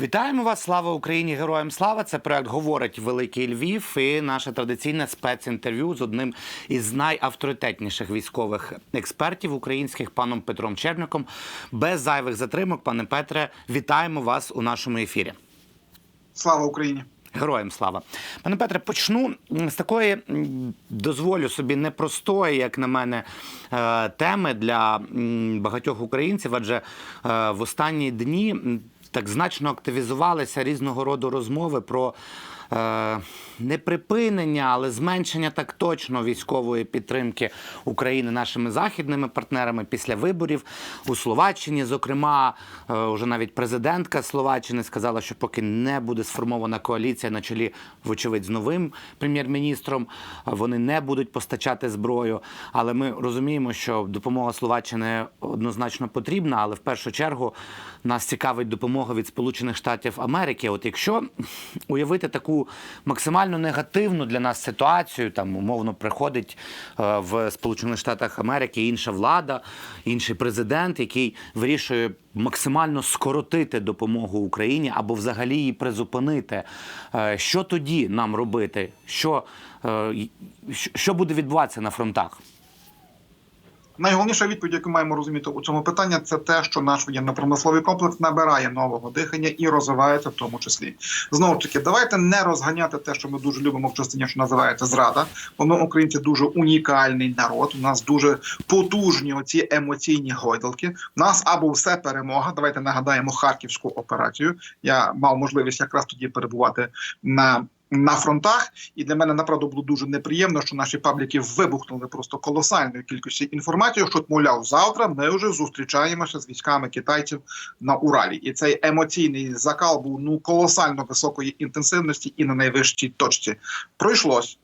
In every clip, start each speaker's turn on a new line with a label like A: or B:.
A: Вітаємо вас! Слава Україні! Героям слава! Це проект говорить Великий Львів. І наше традиційне спецінтерв'ю з одним із найавторитетніших військових експертів українських паном Петром Черником. Без зайвих затримок, пане Петре, вітаємо вас у нашому ефірі.
B: Слава Україні!
A: Героям слава, пане Петре, почну з такої дозволю собі непростої, як на мене, е, теми для багатьох українців, адже е, в останні дні так значно активізувалися різного роду розмови про. Е, Не припинення, але зменшення так точно військової підтримки України нашими західними партнерами після виборів у Словаччині. Зокрема, е, вже навіть президентка Словаччини сказала, що поки не буде сформована коаліція на чолі, вочевидь, з новим прем'єр-міністром, е, вони не будуть постачати зброю. Але ми розуміємо, що допомога Словаччини однозначно потрібна, але в першу чергу нас цікавить допомога від Сполучених Штатів Америки. От якщо уявити таку максимально негативну для нас ситуацію, там умовно приходить е, в Сполучених Штатах Америки інша влада, інший президент, який вирішує максимально скоротити допомогу Україні або взагалі її призупинити. Е, Що тоді нам робити? Що, е, що буде відбуватися на фронтах?
B: Найголовніша відповідь, яку маємо розуміти у цьому питанні, це те, що наш воєнно-промисловий комплекс набирає нового дихання і розвивається в тому числі. Знову ж таки, давайте не розганяти те, що ми дуже любимо в частині, що називається зрада. Ми, українці, дуже унікальний народ. У нас дуже потужні оці емоційні гойдалки. У нас або все перемога. Давайте нагадаємо харківську операцію. Я мав можливість якраз тоді перебувати на. На фронтах, і для мене направду було дуже неприємно, що наші пабліки вибухнули просто колосальною кількістю інформації. Що мовляв, завтра ми вже зустрічаємося з військами китайців на Уралі, і цей емоційний закал був ну колосально високої інтенсивності і на найвищій точці. Пройшлось.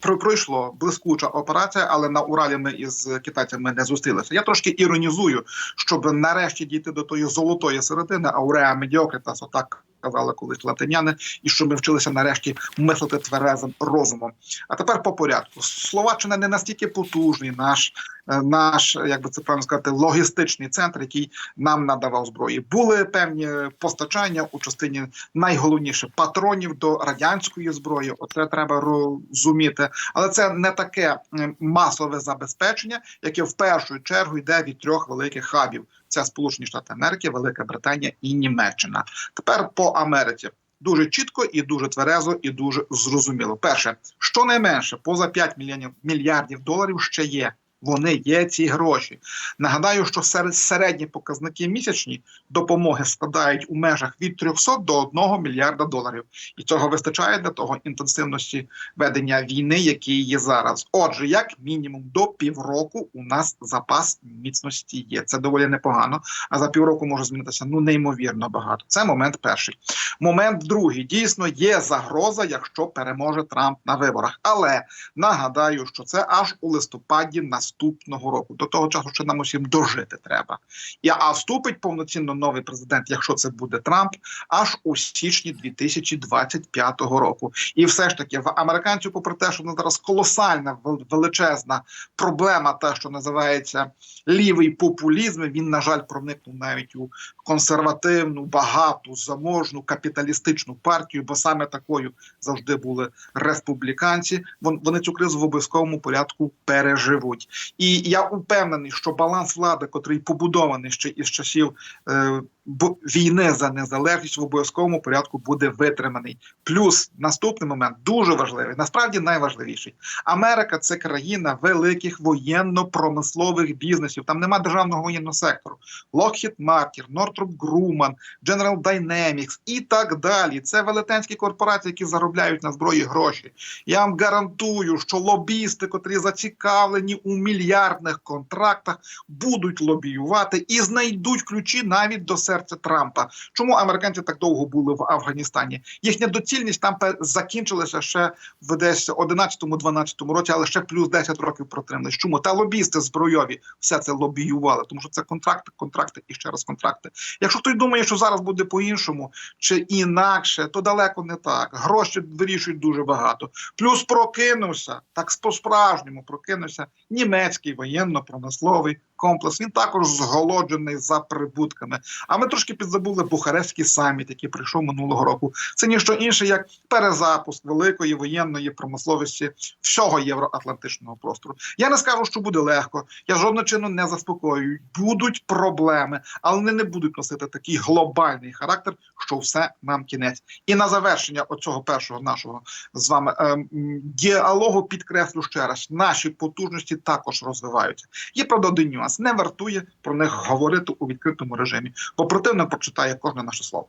B: Пройшло блискуча операція, але на Уралі ми із китайцями не зустрілися. Я трошки іронізую, щоб нарешті дійти до тої золотої середини, ауреа медіокритас, отак казали колись латиняни, і щоб ми вчилися нарешті мислити тверезим розумом. А тепер по порядку. Словаччина не настільки потужний наш, е, наш, як би це правильно сказати, логістичний центр, який нам надавав зброї. Були певні постачання у частині найголовніше патронів до радянської зброї. Оце треба розуміти. Але це не таке масове забезпечення, яке в першу чергу йде від трьох великих хабів: це Сполучені Штати Америки, Велика Британія і Німеччина. Тепер по Америці. Дуже чітко і дуже тверезо, і дуже зрозуміло. Перше, щонайменше поза 5 мільйонів мільярдів доларів ще є. Вони є ці гроші. Нагадаю, що серед середні показники місячні допомоги складають у межах від 300 до 1 мільярда доларів, і цього вистачає для того інтенсивності ведення війни, який є зараз. Отже, як мінімум до півроку у нас запас міцності є. Це доволі непогано. А за півроку може змінитися ну неймовірно багато. Це момент перший. Момент другий дійсно є загроза, якщо переможе Трамп на виборах. Але нагадаю, що це аж у листопаді наступного року. До того часу ще нам усім дожити треба. І а вступить повноцінно новий президент, якщо це буде Трамп, аж у січні 2025 року. І все ж таки в американців, попри те, що в нас зараз колосальна величезна проблема, те, що називається лівий популізм, він на жаль проникнув навіть у консервативну, багату, заможну капіталістичну партію, бо саме такою завжди були республіканці. Вон- Вони цю кризу в обов'язковому порядку переживуть. І я упевнений, що баланс влади, котрий побудований ще із часів е, війни за незалежність, в обов'язковому порядку буде витриманий. Плюс наступний момент дуже важливий, насправді найважливіший. Америка це країна великих воєнно-промислових бізнесів. Там нема державного воєнного сектору. Lockheed Martin, Northrop Grumman, General Dynamics і так далі. Це велетенські корпорації, які заробляють на зброї гроші. Я вам гарантую, що лобісти, котрі зацікавлені у мільярдних контрактах, будуть лобіювати і знайдуть ключі навіть до серця Трампа. Чому американці так довго були в Афганістані? Їхня доцільність там закінчилася ще в десь 11-12 році, але ще плюс 10 років протримались. Чому та лобісти збройові все це лобіювали? Тому що це контракти, контракти і ще раз контракти. Якщо хтось думає, що зараз буде по-іншому чи інакше, то далеко не так. Гроші вирішують дуже багато. Плюс прокинувся так по справжньому прокинувся німецький воєнно-промисловий комплекс. Він також зголоджений за прибутками. А ми трошки підзабули Бухарестський саміт, який прийшов минулого року. Це ніщо інше як перезапуск великої воєнної промисловості всього євроатлантичного простору. Я не скажу, що буде легко. Я жодним чином не заспокоюю. Будуть проблеми, але вони не будуть носити такий глобальний характер, що все нам кінець. І на завершення оцього першого нашого з вами ем, діалогу підкреслю ще раз: наші потужності також розвиваються. Є правда один нюанс. Не вартує про них говорити у відкритому режимі, бо противник прочитає кожне наше слово.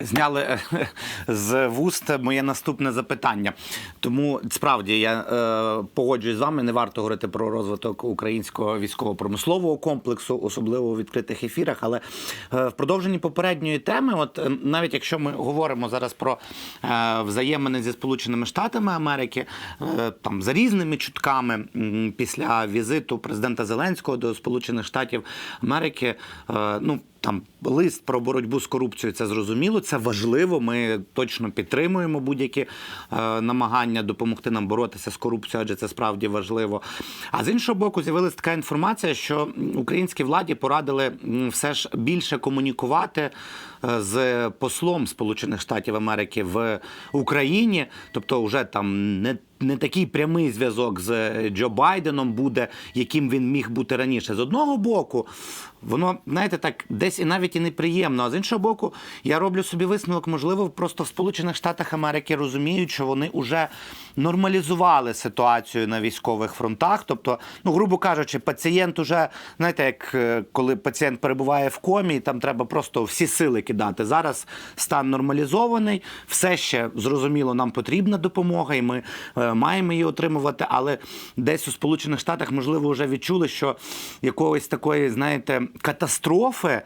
A: Зняли е, з вуст моє наступне запитання. Тому справді я е, погоджуюсь з вами. Не варто говорити про розвиток українського військово-промислового комплексу, особливо у відкритих ефірах. Але е, в продовженні попередньої теми, от е, навіть якщо ми говоримо зараз про е, взаємини зі Сполученими Штатами Америки, е, там за різними чутками після візиту президента Зеленського до Сполучених Штатів Америки, е, ну там лист про боротьбу з корупцією, це зрозуміло, це важливо. Ми точно підтримуємо будь-які е, намагання допомогти нам боротися з корупцією, адже це справді важливо. А з іншого боку, з'явилася така інформація, що українській владі порадили все ж більше комунікувати е, з послом Сполучених Штатів Америки в Україні, тобто, вже там не не такий прямий зв'язок з Джо Байденом буде, яким він міг бути раніше. З одного боку, воно, знаєте, так десь і навіть і неприємно. А з іншого боку, я роблю собі висновок, можливо, просто в Сполучених Штатах Америки розуміють, що вони вже нормалізували ситуацію на військових фронтах. Тобто, ну, грубо кажучи, пацієнт уже, знаєте, як е, коли пацієнт перебуває в комі, там треба просто всі сили кидати. Зараз стан нормалізований, все ще зрозуміло, нам потрібна допомога, і ми е, маємо її отримувати. Але десь у Сполучених Штатах, можливо, вже відчули, що якогось такої, знаєте, катастрофи е,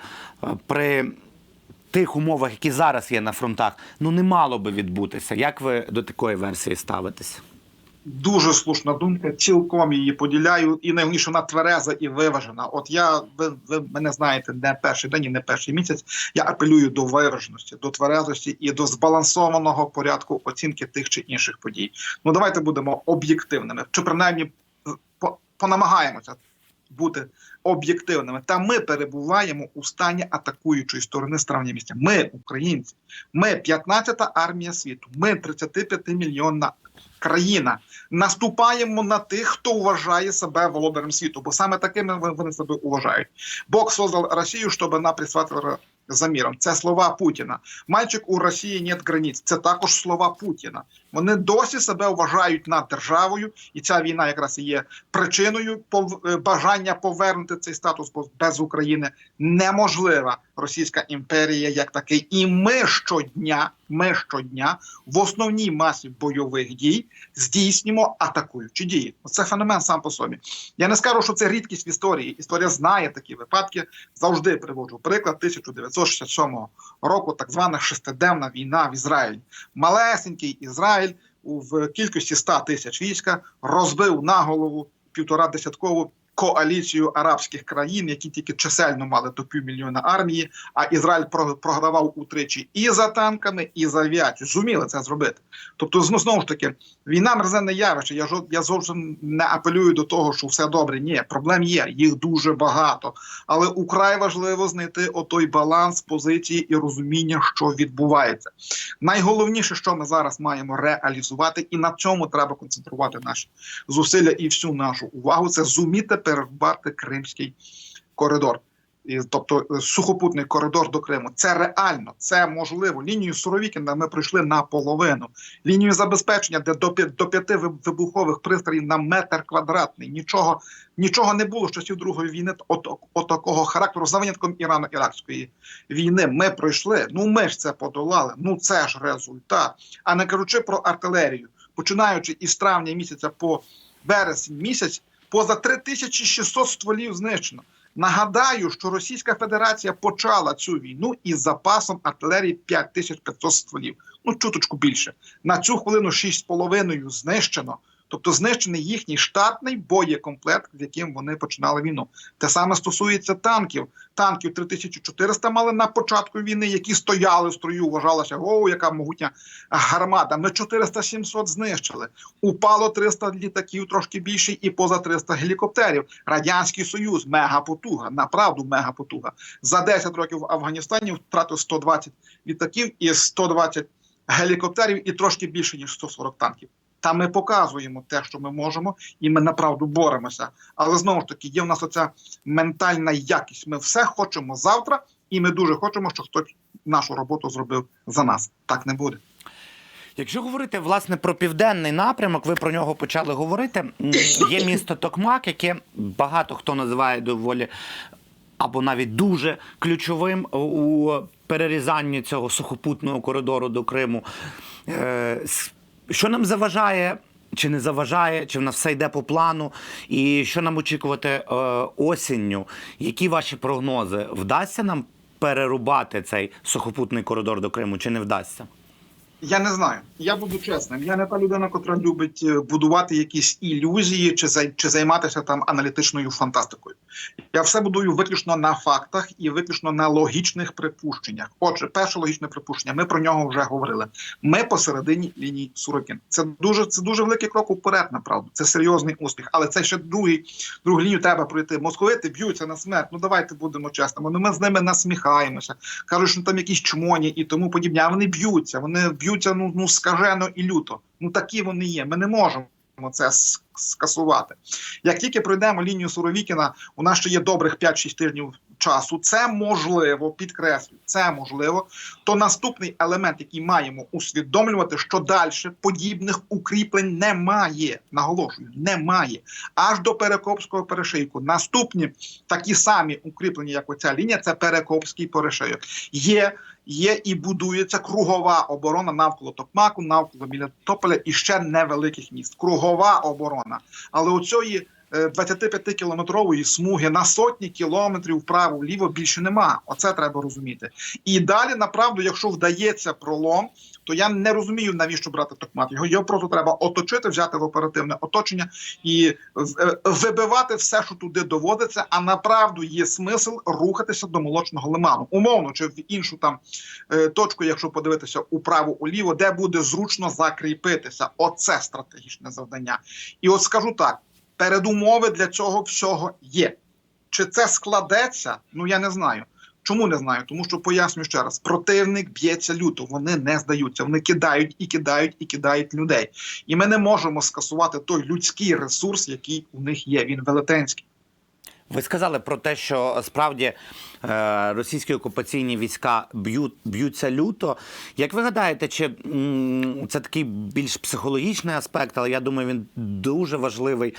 A: при тих умовах, які зараз є на фронтах, ну не мало би відбутися. Як ви до такої версії ставитесь?
B: Дуже слушна думка, цілком її поділяю, і найголовніше вона твереза і виважена. От я ви, ви мене знаєте не перший день і не перший місяць. Я апелюю до виваженості, до тверезості і до збалансованого порядку оцінки тих чи інших подій. Ну давайте будемо об'єктивними, чи принаймні по, понамагаємося бути об'єктивними. Та ми перебуваємо у стані атакуючої сторони з травня місця. Ми, українці, ми 15-та армія світу, ми 35 мільйонна країна. Наступаємо на тих, хто вважає себе володарем світу, бо саме такими вони- себе вважають. Бог создав Росію, щоб вона присватила за міром. Це слова Путіна. Мальчик у Росії нет границь. Це також слова Путіна. Вони досі себе вважають над державою, і ця війна якраз і є причиною е, бажання повернути цей статус, бо без України неможлива Російська імперія як такий. І ми щодня, ми щодня в основній масі бойових дій здійснюємо атакуючі дії. Це феномен сам по собі. Я не скажу, що це рідкість в історії. Історія знає такі випадки. Завжди приводжу приклад 1967 року, так звана шестиденна війна в Ізраїлі. Малесенький Ізраїль у- в кількості 100 тисяч війська розбив на голову півтора десяткову коаліцію арабських країн, які тільки чисельно мали до півмільйона армії. А Ізраїль про- програвав утричі і за танками, і за авіацією. Зуміли це зробити. Тобто, знову ж таки, війна мерзенне явище. Я я зовсім не апелюю до того, що все добре. Ні, проблем є, їх дуже багато. Але украй важливо знайти отой баланс позиції і розуміння, що відбувається. Найголовніше, що ми зараз маємо реалізувати, і на цьому треба концентрувати наші зусилля і всю нашу увагу. Це зуміти перервати Кримський коридор. І, тобто е, сухопутний коридор до Криму. Це реально, це можливо. Лінію Суровікіна ми пройшли наполовину. Лінію забезпечення, де до, до п'яти вибухових пристроїв на метр квадратний. Нічого, нічого не було з часів Другої війни от, от такого характеру за винятком Ірано-Іракської війни. Ми пройшли. Ну ми ж це подолали. Ну це ж результат. А не кажучи про артилерію, починаючи із травня місяця по вересень місяць, поза 3600 стволів знищено. Нагадаю, що Російська Федерація почала цю війну із запасом артилерії 5500 стволів. Ну чуточку більше. На цю хвилину 6,5 знищено. Тобто знищений їхній штатний боєкомплект, з яким вони починали війну. Те саме стосується танків. Танків 3400 мали на початку війни, які стояли в строю. Вважалося, о, яка могутня гармата. Ми 400-700 знищили. Упало 300 літаків, трошки більше, і поза 300 гелікоптерів. Радянський Союз, мегапотуга, направду мегапотуга. За 10 років в Афганістані втратив 120 літаків і 120 гелікоптерів, і трошки більше ніж 140 танків. Та ми показуємо те, що ми можемо, і ми направду боремося. Але знову ж таки, є в нас оця ментальна якість. Ми все хочемо завтра, і ми дуже хочемо, щоб хтось нашу роботу зробив за нас. Так не буде.
A: Якщо говорити власне про південний напрямок, ви про нього почали говорити. Є місто Токмак, яке багато хто називає доволі або навіть дуже ключовим у перерізанні цього сухопутного коридору до Криму. Е, Що нам заважає? Чи не заважає, чи в нас все йде по плану, і що нам очікувати е, осінню? Які ваші прогнози? Вдасться нам перерубати цей сухопутний коридор до Криму, чи не вдасться?
B: Я не знаю. Я буду чесним. Я не та людина, котра любить е, будувати якісь ілюзії чи зай- чи займатися там аналітичною фантастикою. Я все будую виключно на фактах і виключно на логічних припущеннях. Отже, перше логічне припущення. Ми про нього вже говорили. Ми посередині лінії Сурокін. Це дуже це дуже великий крок уперед, направду. Це серйозний успіх. Але це ще другий другу лінію треба пройти. Московити б'ються на смерть. Ну давайте будемо чесними. Ну ми з ними насміхаємося. Кажуть, що там якісь чмоні і тому подібне. А вони б'ються. Вони б'ються ну, ну скажено і люто. Ну такі вони є. Ми не можемо. Це скасувати. Як тільки пройдемо лінію Суровікіна, у нас ще є добрих 5-6 тижнів часу. Це можливо, підкреслю, це можливо. То наступний елемент, який маємо усвідомлювати, що далі подібних укріплень немає. Наголошую, немає. Аж до Перекопського перешийку. Наступні такі самі укріплення, як оця лінія, це Перекопський перешийок. Є є і будується кругова оборона навколо Токмаку, навколо Мілітополя і ще невеликих міст. Кругова оборона. Але у цієї 25-кілометрової смуги на сотні кілометрів вправо-вліво більше нема. Оце треба розуміти. І далі, направду, якщо вдається пролом, то я не розумію, навіщо брати Токмак. Його, його просто треба оточити, взяти в оперативне оточення і е, вибивати все, що туди доводиться. А направду є смисл рухатися до молочного лиману, умовно чи в іншу там е, точку, якщо подивитися управо уліво, де буде зручно закріпитися. Оце стратегічне завдання. І от скажу так: передумови для цього всього є. Чи це складеться? Ну я не знаю. Чому не знаю? Тому що поясню ще раз: противник б'ється люто, вони не здаються, вони кидають і кидають і кидають людей. І ми не можемо скасувати той людський ресурс, який у них є. Він велетенський.
A: Ви сказали про те, що справді е, російські окупаційні війська б'ють б'ються люто. Як ви гадаєте, чи це такий більш психологічний аспект, але я думаю, він дуже важливий.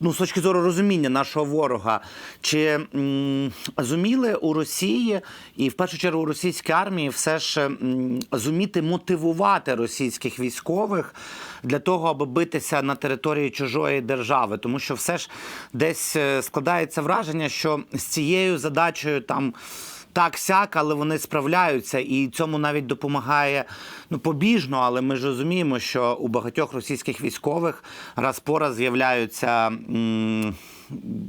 A: Ну, з точки зору розуміння нашого ворога, чи м, зуміли у Росії і в першу чергу у російській армії все ж м, зуміти мотивувати російських військових для того, аби битися на території чужої держави, тому що все ж десь е, складається враження, що з цією задачею там. Так, сяк, але вони справляються, і цьому навіть допомагає ну побіжно. Але ми ж розуміємо, що у багатьох російських військових раз по раз з'являються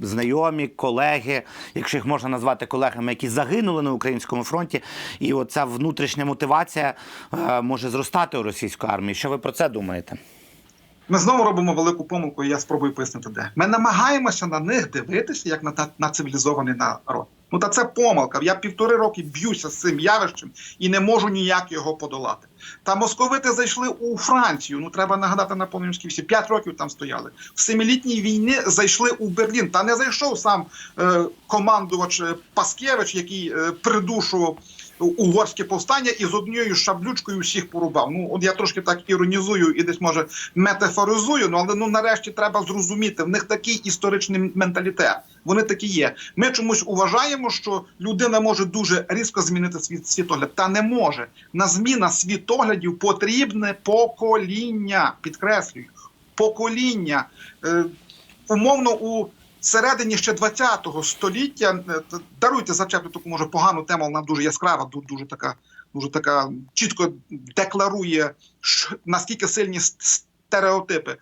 A: знайомі, колеги, якщо їх можна назвати колегами, які загинули на українському фронті. І оця внутрішня мотивація е, може зростати у російської армії. Що ви про це думаєте?
B: Ми знову робимо велику помилку, і я спробую пояснити, де ми намагаємося на них дивитися як на, на цивілізований народ. Ну та це помилка. Я півтори роки б'юся з цим явищем і не можу ніяк його подолати. Та московити зайшли у Францію. Ну треба нагадати на повністю всі п'ять років там стояли. В семилітній війни зайшли у Берлін. Та не зайшов сам е, командувач е, Паскевич, який е, придушував угорське повстання і з однією шаблючкою всіх порубав. Ну от я трошки так іронізую і десь може метафоризую. Ну але ну нарешті треба зрозуміти. В них такий історичний менталітет. Вони такі є. Ми чомусь вважаємо, що людина може дуже різко змінити свій світогляд. Та не може. На зміна світоглядів потрібне покоління. Підкреслюю, покоління. Е, умовно у середині ще 20-го століття е, даруйте зачепити таку може погану тему, вона дуже яскрава, ду- дуже така, дуже така чітко декларує, наскільки сильні стереотипи.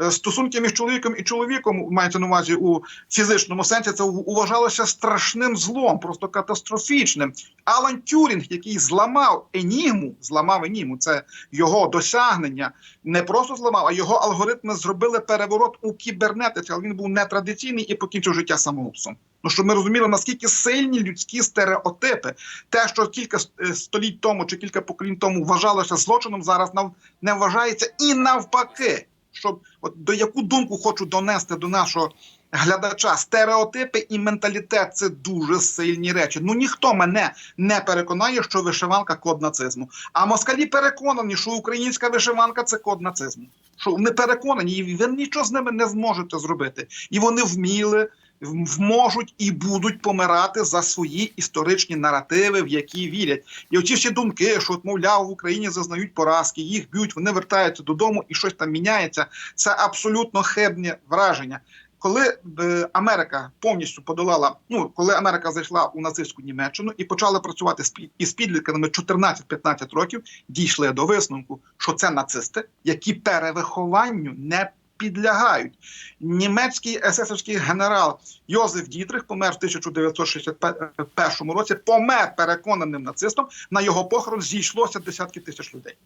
B: Е, Стосунки між чоловіком і чоловіком мається на увазі у фізичному сенсі. Це вважалося страшним злом, просто катастрофічним. Алан Тюрінг, який зламав енігму, зламав енігму, це його досягнення. Не просто зламав, а його алгоритми зробили переворот у кібернетиці, але він був нетрадиційний і покінчив життя самогубством. Ну, щоб ми розуміли, наскільки сильні людські стереотипи, те, що кілька е, століть тому чи кілька поколінь тому вважалося злочином, зараз не вважається і навпаки. Щоб от до яку думку хочу донести до нашого глядача, стереотипи і менталітет це дуже сильні речі. Ну ніхто мене не переконає, що вишиванка код нацизму. А москалі переконані, що українська вишиванка це код нацизму. Що вони переконані, і ви нічого з ними не зможете зробити. І вони вміли, можуть і будуть помирати за свої історичні наративи, в які вірять. І оці всі думки, що от, мовляв, в Україні зазнають поразки, їх б'ють, вони вертаються додому і щось там міняється. Це абсолютно хибне враження. Коли е, Америка повністю подолала, ну коли Америка зайшла у нацистську Німеччину і почала працювати із підлітками 14-15 років, дійшли до висновку, що це нацисти, які перевихованню не підлягають. Німецький есесовський генерал Йозеф Дітрих помер в 1961 році. Помер переконаним нацистом. На його похорон зійшлося десятки тисяч людей,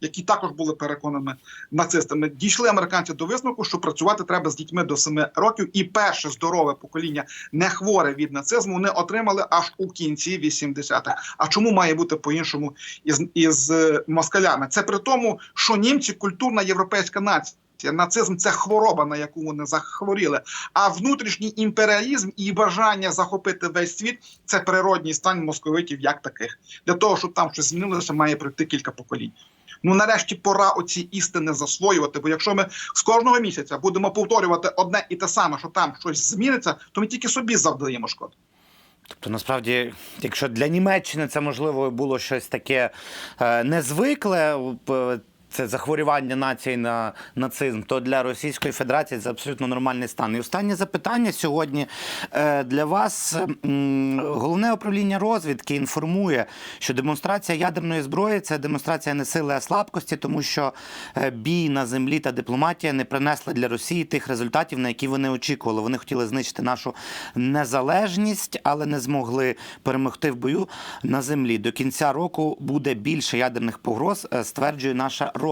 B: які також були переконаними нацистами. Дійшли американці до висновку, що працювати треба з дітьми до 7 років, і перше здорове покоління, не хворе від нацизму, вони отримали аж у кінці 80-х. А чому має бути по-іншому із, із е, москалями? Це при тому, що німці культурна європейська нація. Нацизм це хвороба, на яку вони захворіли. А внутрішній імперіалізм і бажання захопити весь світ це природній стан московитів як таких. Для того, щоб там щось змінилося, має пройти кілька поколінь. Ну нарешті пора оці істини засвоювати. Бо якщо ми з кожного місяця будемо повторювати одне і те саме, що там щось зміниться, то ми тільки собі завдаємо шкоду.
A: Тобто, насправді, якщо для Німеччини це можливо було щось таке е, незвикле. Це захворювання нації на нацизм, то для Російської Федерації це абсолютно нормальний стан. І останнє запитання сьогодні е, для вас. Головне управління розвідки інформує, що демонстрація ядерної зброї це демонстрація не сили, а слабкості, тому що е, бій на землі та дипломатія не принесли для Росії тих результатів, на які вони очікували. Вони хотіли знищити нашу незалежність, але не змогли перемогти в бою на землі. До кінця року буде більше ядерних погроз, е, стверджує наша розвідка.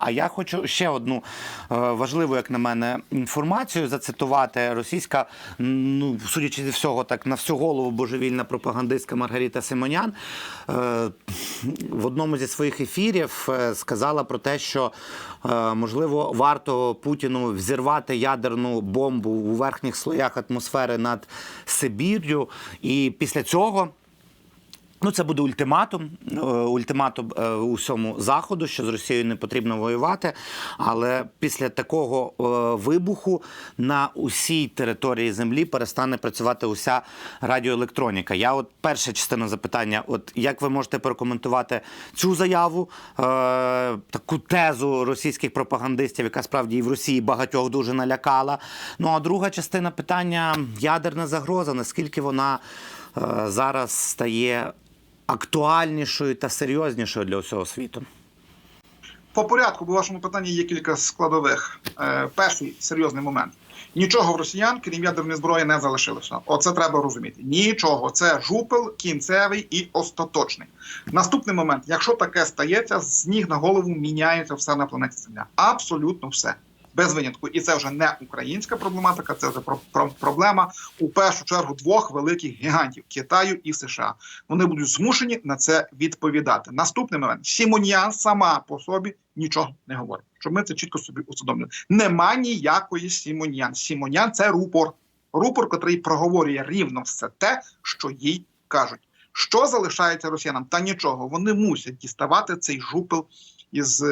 A: А я хочу ще одну е, важливу, як на мене, інформацію зацитувати. Російська, ну судячи зі всього, так на всю голову божевільна пропагандистка Маргарита Симонян е, в одному зі своїх ефірів е, сказала про те, що можливо варто Путіну взірвати ядерну бомбу у верхніх слоях атмосфери над Сибір'ю, і після цього. Ну, це буде ультиматум, е, ультиматум е, усьому заходу, що з Росією не потрібно воювати. Але після такого е, вибуху на усій території землі перестане працювати уся радіоелектроніка. Я от перша частина запитання: от як ви можете прокоментувати цю заяву, е, таку тезу російських пропагандистів, яка справді і в Росії багатьох дуже налякала. Ну а друга частина питання ядерна загроза, наскільки вона зараз стає актуальнішою та серйознішою для усього світу.
B: По порядку, в вашому питанні є кілька складових. Е, перший серйозний момент. Нічого в росіян, крім ядерної зброї, не залишилося. Оце треба розуміти. Нічого. Це жупел кінцевий і остаточний. Наступний момент: якщо таке стається, з ніг на голову міняється все на планеті Земля. Абсолютно все. Без винятку, і це вже не українська проблематика, це вже про, про проблема у першу чергу двох великих гігантів Китаю і США. Вони будуть змушені на це відповідати. Наступний момент Сімоніан сама по собі нічого не говорить. Щоб ми це чітко собі усвідомили. Нема ніякої Сімоніан. Сімоніан це рупор. Рупор, котрий проговорює рівно все те, що їй кажуть. Що залишається росіянам? Та нічого. Вони мусять діставати цей жупел із,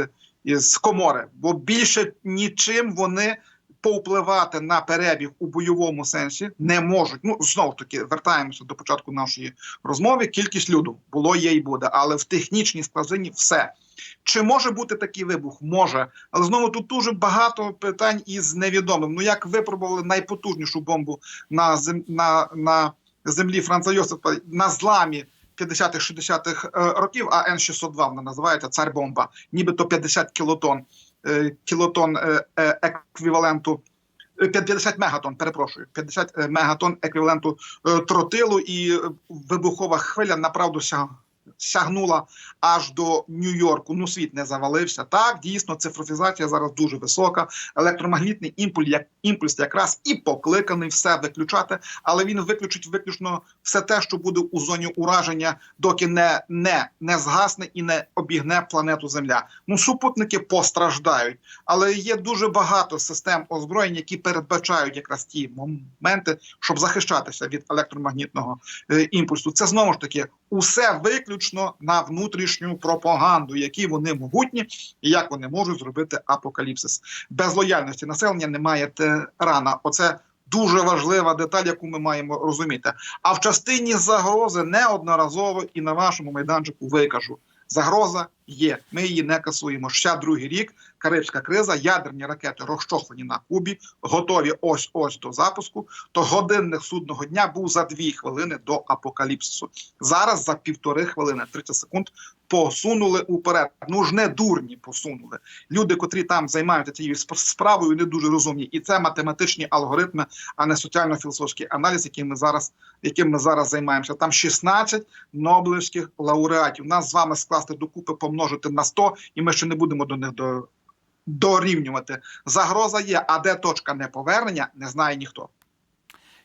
B: із комори, бо більше нічим вони повпливати на перебіг у бойовому сенсі не можуть. Ну знову таки вертаємося до початку нашої розмови. Кількість люду було, є і буде, але в технічній складині все. Чи може бути такий вибух? Може, але знову тут дуже багато питань із невідомим. Ну як випробували найпотужнішу бомбу на зем... на, на землі Франца Йосипа на зламі 50-х, 60-х е, років, а Н-602 вона називається царь-бомба, нібито 50 кілотон. е, кілотон е, еквіваленту. е, 50 мегатон, перепрошую, 50 е, мегатон еквіваленту тротилу, і вибухова хвиля направду сягнула аж до Нью-Йорку. Ну, світ не завалився. Так, дійсно, цифровізація зараз дуже висока. Електромагнітний імпульс, як імпульс якраз і покликаний все виключати, але він виключить виключно все те, що буде у зоні ураження, доки не, не, не згасне і не обігне планету Земля. Ну, супутники постраждають, але є дуже багато систем озброєнь, які передбачають якраз ті моменти, щоб захищатися від електромагнітного е, імпульсу. Це знову ж таки усе виключно на внутрішню пропаганду, які вони могутні, і як вони можуть зробити апокаліпсис. Без лояльності населення немає тирана. Оце дуже важлива деталь, яку ми маємо розуміти. А в частині загрози неодноразово і на вашому майданчику викажу. Загроза є. Ми її не касуємо. Ще другий рік. Карибська криза, ядерні ракети розчохлені на Кубі, готові ось ось до запуску. То годинник судного дня був за дві хвилини до апокаліпсису. Зараз за півтори хвилини, 30 секунд, посунули уперед. Ну ж не дурні посунули. Люди, котрі там займаються цією сп- справою, не дуже розумні. І це математичні алгоритми, а не соціально-філософський аналіз, яким ми зараз, яким ми зараз займаємося. Там 16 нобелівських лауреатів. Нас з вами скласти докупи, помножити на 100, і ми ще не будемо до них до. Дорівнювати загроза є, а де точка неповернення, не знає ніхто.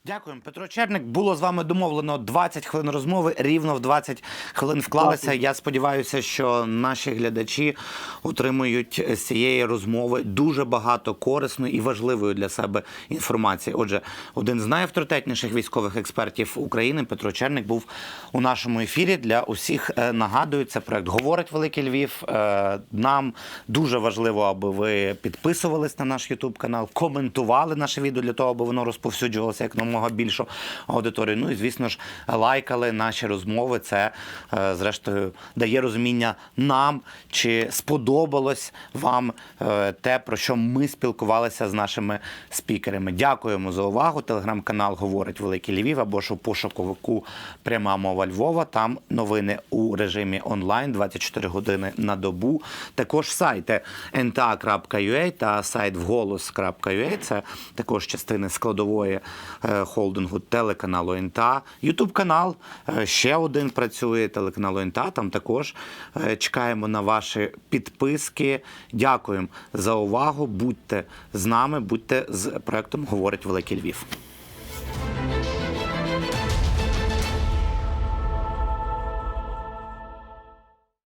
A: Дякуємо, Петро Черник. Було з вами домовлено 20 хвилин розмови. Рівно в 20 хвилин вклалися. Я сподіваюся, що наші глядачі отримують з цієї розмови дуже багато корисної і важливої для себе інформації. Отже, один з найавторитетніших військових експертів України Петро Черник був у нашому ефірі. Для усіх е, нагадую, це проект говорить Великий Львів. Е, Нам дуже важливо, аби ви підписувались на наш Ютуб канал, коментували наше відео для того, аби воно розповсюджувалося як намога більшу аудиторію. Ну і звісно ж, лайкали наші розмови. Це е, зрештою дає розуміння нам, чи сподобалось вам е, те, про що ми спілкувалися з нашими спікерами. Дякуємо за увагу. Телеграм-канал говорить Великий Львів або ж у пошуковику Пряма мова Львова. Там новини у режимі онлайн 24 години на добу. Також сайти nta.ua та сайт вголос.ua. Це також частини складової е, холдингу телеканалу НТА. Ютуб канал е, ще один працює телеканалу НТА. Там також е, чекаємо на ваші підписки. Дякуємо за увагу. Будьте з нами, будьте з проектом Говорить Великий Львів.